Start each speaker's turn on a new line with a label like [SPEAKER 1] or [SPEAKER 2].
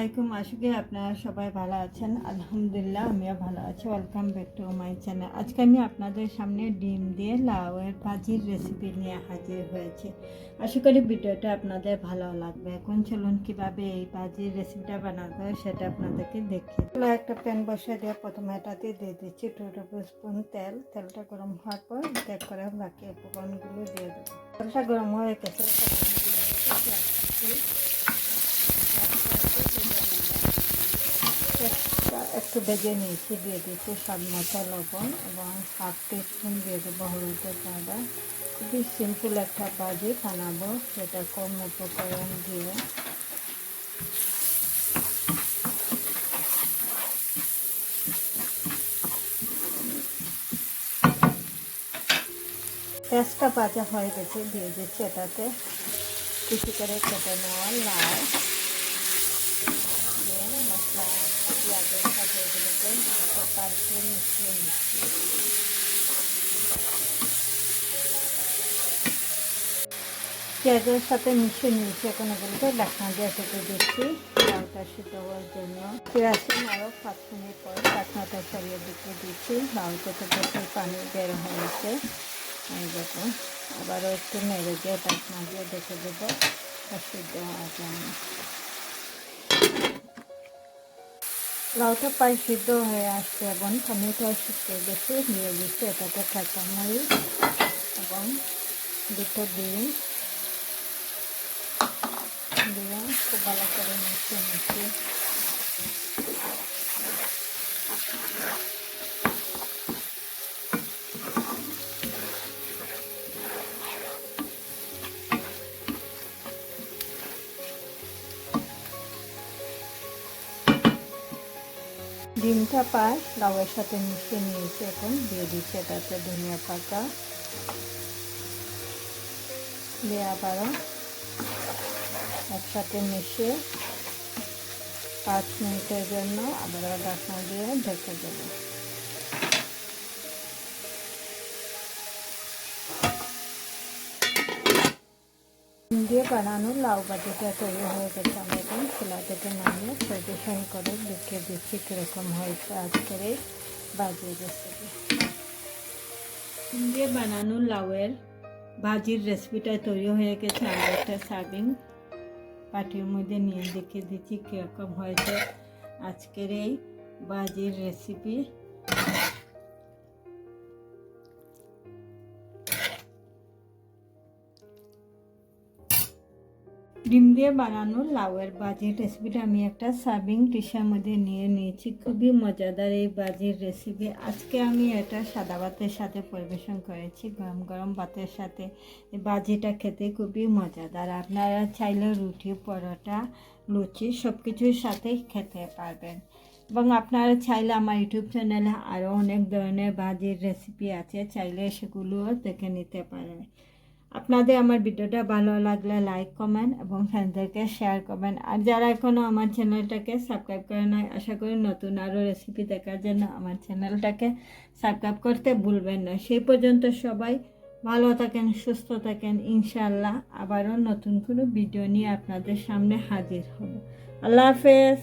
[SPEAKER 1] আশা করি আপনারা সবাই ভালো আছেন? আলহামদুলিল্লাহ, আমিও ভালো আছি। Welcome back to my channel আজকে আমি আপনাদের সামনে ডিম দিয়ে লাউয়ের ভাজির রেসিপি নিয়ে হাজির হয়েছে। আশা করি ভিডিওটা আপনাদের ভালো লাগবে। এখন চলুন কীভাবে এই ভাজির রেসিপিটা বানাবো সেটা আপনাদেরকে দেখি একটা প্যান বসে দিয়ে প্রথমে এটাতে দিয়ে দিচ্ছি টু টেবিল স্পুন তেল। তেলটা গরম হওয়ার পর দেখ করে বাকি উপকরণগুলো দিয়ে দেবো। তেলটা গরম হয়ে গেছে তখন দিয়ে দিচ্ছি পেঁয়াজটা একটু ভেজে নিয়েছি, দিয়ে দিচ্ছি স্বাদ মতো লবণ এবং হাফ টিস্পুন দিয়ে দেবো হলুদের পাউডার খুবই সিম্পল একটা ভাজি বানাবো, সেটা কম উপকরণ দিয়ে। পেঁয়াজটা ভাজা হয়ে গেছে, দিয়ে দিচ্ছি এটাতে। কিছু করে কেটে নেওয়া লাউ দিয়ে মশলা পেঁয়াজের সাথে এগুলোকে পাল্টে মিশিয়ে নিচ্ছি। পেঁয়াজের সাথে মিশিয়ে নিয়েছি এখন এগুলোকে ঢাকনা দিয়ে থেকে দিচ্ছি। লাউটা সিদ্ধ হওয়ার জন্য। ফিরে আসুন আরও পাঁচ মিনিট পর ঢাকনাটা সরিয়ে দিতে দিচ্ছি। লাউটা থেকে প্রচুর পানি বের হয়েছে এই আবারও একটু নেড়ে দিয়ে ঢাকনা দিয়ে দেখে দেবো। সিদ্ধ হওয়ার জন্য। লাউটা প্রায় সিদ্ধ হয়ে আসছে এবং টমেটো শুকিয়ে গেছে নিয়ে দিচ্ছে, এটাতে কাঁচামরিচ এবং দুটো দিন দিয়ে খুব ভালো করে মিশিয়ে নিচ্ছি। ডিমটা পায় লাউয়ের সাথে মিশিয়ে নিয়েছি এখন, দিয়ে দিচ্ছি এটাতে ধনিয়া পাতা। দিয়ে আবারও একসাথে মিশিয়ে পাঁচ মিনিটের জন্য আবার ঢাকনা দিয়ে ঢেকে দেবো। দিয়ে বানানো লাউ বাটিটা তৈরি হয়ে গেছে। আমি এখন খোলা থেকে নামিয়ে পরিবেশন করে দেখিয়ে দিচ্ছি। কীরকম হয়েছে আজকের এই বাজির রেসিপি দিয়ে বানানো লাউয়ের ভাজির রেসিপিটা তৈরি হয়ে গেছে। আমি একটা সার্ভিং পাটির মধ্যে নিয়ে দেখে দিচ্ছি কীরকম হয়েছে আজকের এই ভাজির রেসিপি ডিম দিয়ে বানানো লাউয়ের বাজির রেসিপিটা আমি একটা সার্ভিং ডিশের মধ্যে নিয়ে নিয়েছি। খুবই মজাদার এই বাজির রেসিপি আজকে আমি এটা সাদা ভাতের সাথে পরিবেশন করেছি, গরম গরম ভাতের সাথে। বাজিটা খেতে খুবই মজাদার। আপনারা চাইলে রুটি, পরোটা, লুচি সব কিছুর সাথেই খেতে পারবেন। এবং আপনারা চাইলে আমার ইউটিউব চ্যানেলে আরও অনেক ধরনের বাজির রেসিপি আছে, চাইলে সেগুলোও দেখে নিতে পারেন। আপনাদের আমার ভিডিওটা ভালো লাগলে লাইক কমেন্ট এবং ফ্রেন্ডদেরকে শেয়ার করবেন। আর যারা এখনও আমার চ্যানেলটাকে সাবস্ক্রাইব করে নয় আশা করি নতুন আরও রেসিপি দেখার জন্য আমার চ্যানেলটাকে সাবস্ক্রাইব করতে ভুলবেন না। সেই পর্যন্ত সবাই ভালো থাকেন, সুস্থ থাকেন, ইনশাআল্লাহ আবারও নতুন কোনো ভিডিও নিয়ে আপনাদের সামনে হাজির হব। আল্লাহ হাফেজ।